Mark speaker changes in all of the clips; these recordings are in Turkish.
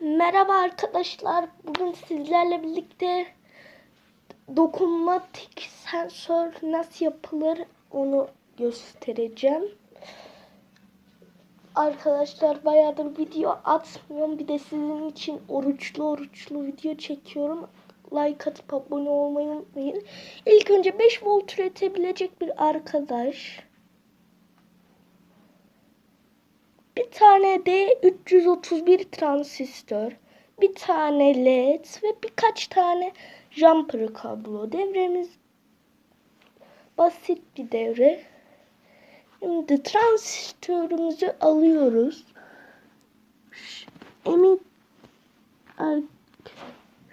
Speaker 1: Merhaba arkadaşlar. Bugün sizlerle birlikte dokunmatik sensör nasıl yapılır onu göstereceğim. Arkadaşlar bayağıdır video atmıyorum. Bir de sizin için oruçlu oruçlu video çekiyorum. Like atıp abone olmayı unutmayın. İlk önce 5 volt üretebilecek bir arkadaş. Bir tane de 331 transistör, bir tane led ve birkaç tane jumper kablo. Devremiz basit bir devre. Şimdi transistörümüzü alıyoruz. Emin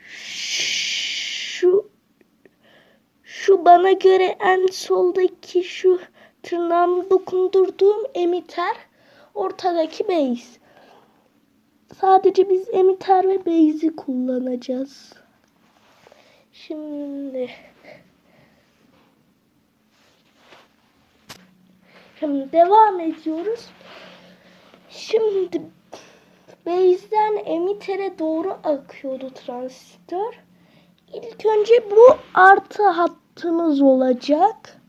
Speaker 1: şu şu bana göre en soldaki şu tırnağımı dokundurduğum emiter ortadaki base. Sadece biz emiter ve base'i kullanacağız. Şimdi Şimdi devam ediyoruz. Şimdi base'den emitere doğru akıyordu transistör. İlk önce bu artı hattımız olacak.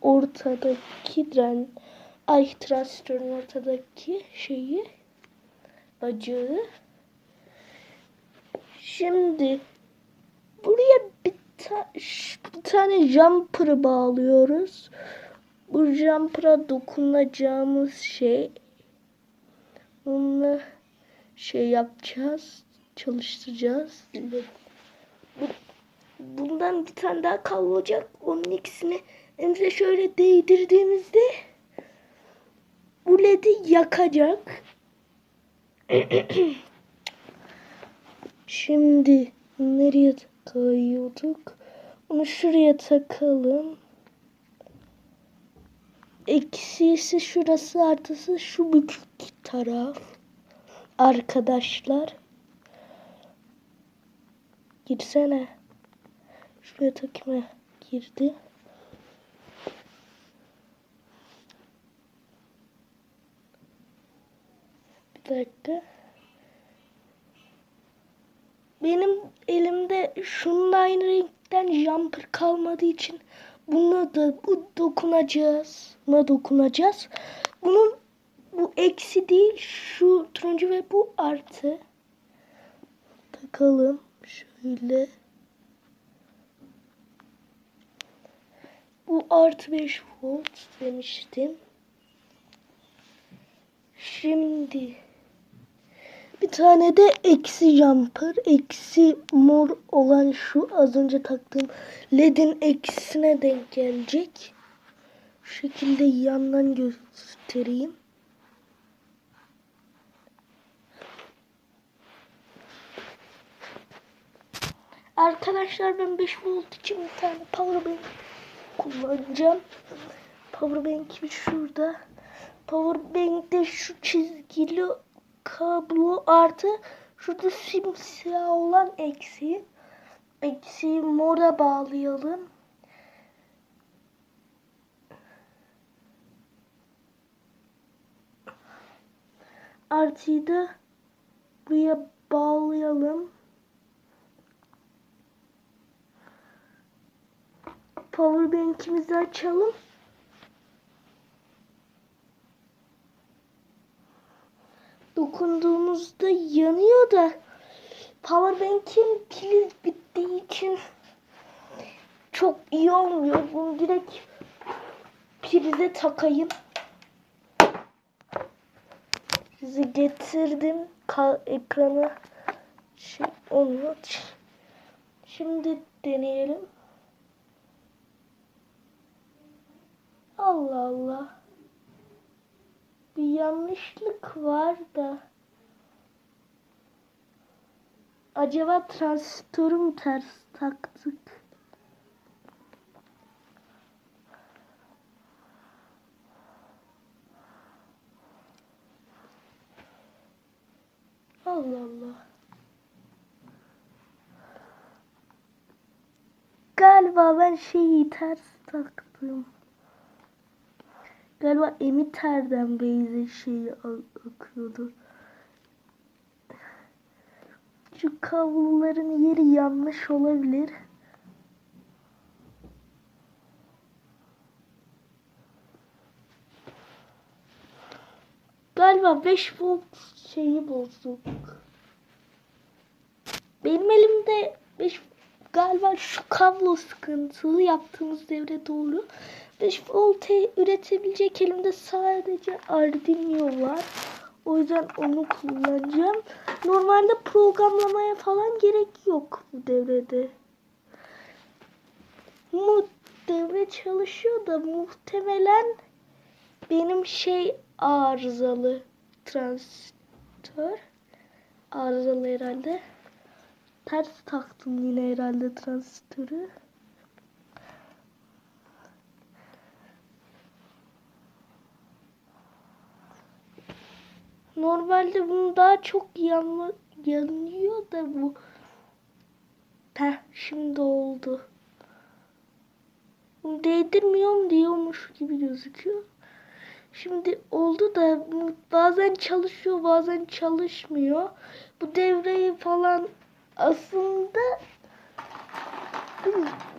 Speaker 1: Ortadaki dren ay transistörün ortadaki şeyi bacağı. Şimdi buraya bir, ta- bir tane jumper bağlıyoruz. Bu jumper'a dokunacağımız şey onunla şey yapacağız, çalıştıracağız. Bu, bundan bir tane daha kablo olacak. Onun ikisini elimize şöyle değdirdiğimizde bu ledi yakacak. Şimdi nereye takıyorduk? Onu şuraya takalım. Eksisi şurası artısı şu bükük taraf. Arkadaşlar. Girsene. Şuraya takma girdi. Dakika. Benim elimde şunun aynı renkten jumper kalmadığı için buna da bu dokunacağız. Buna dokunacağız. Bunun bu eksi değil şu turuncu ve bu artı. Takalım şöyle. Bu artı 5 volt demiştim. Şimdi bir tane de eksi jumper. Eksi mor olan şu az önce taktığım ledin eksisine denk gelecek. Şu şekilde yandan göstereyim. Arkadaşlar ben 5 volt için bir tane power bank kullanacağım. Power bank'im şurada. Power bank'te şu çizgili kablo artı şurada simsiyah olan eksi. Eksiği mora bağlayalım. Artıyı da buraya bağlayalım. Power bank'imizi açalım. Dokunduğumuzda yanıyor da powerbank'in pili bittiği için çok iyi olmuyor. Bunu direkt prize takayım. Size getirdim Ka ekranı şey onu şimdi deneyelim. Allah Allah bir yanlışlık var da. Acaba transistörü mü ters taktık? Allah Allah. Galiba ben şeyi ters taktım. Galiba emiterden beyze şeyi akıyordu. Şu kabloların yeri yanlış olabilir. Galiba 5 volt şeyi bozduk. Benim elimde 5 galiba şu kablo sıkıntılı yaptığımız devre doğru. 5 volt üretebilecek elimde sadece Arduino var. O yüzden onu kullanacağım. Normalde programlamaya falan gerek yok bu devrede. Bu devre çalışıyor da muhtemelen benim şey arızalı transistör arızalı herhalde. Ters taktım yine herhalde transistörü. Normalde bunu daha çok yanma, yanıyor da bu. Heh, şimdi oldu. Bunu değdirmiyorum diyormuş gibi gözüküyor. Şimdi oldu da bazen çalışıyor bazen çalışmıyor. Bu devreyi falan aslında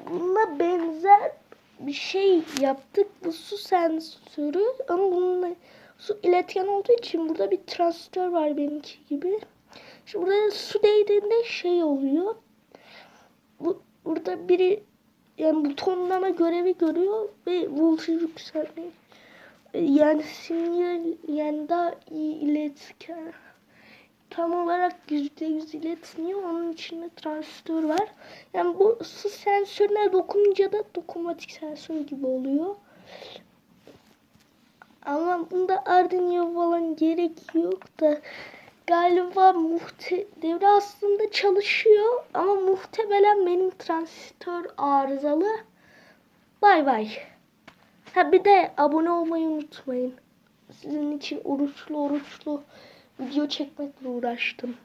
Speaker 1: buna benzer bir şey yaptık. Bu su sensörü ama bununla su iletken olduğu için burada bir transistör var benimki gibi. Şimdi burada su değdiğinde şey oluyor. Bu burada biri yani butonlama görevi görüyor ve voltaj yükselmeyi yani sinyal yani daha iyi iletken tam olarak yüzde yüz iletmiyor. Onun içinde transistör var. Yani bu ısı sensörüne dokununca da dokunmatik sensör gibi oluyor. Ama bunda Arduino falan gerek yok da galiba muhte devre aslında çalışıyor ama muhtemelen benim transistör arızalı. Bay bay. Ha bir de abone olmayı unutmayın. Sizin için oruçlu oruçlu video çekmekle uğraştım.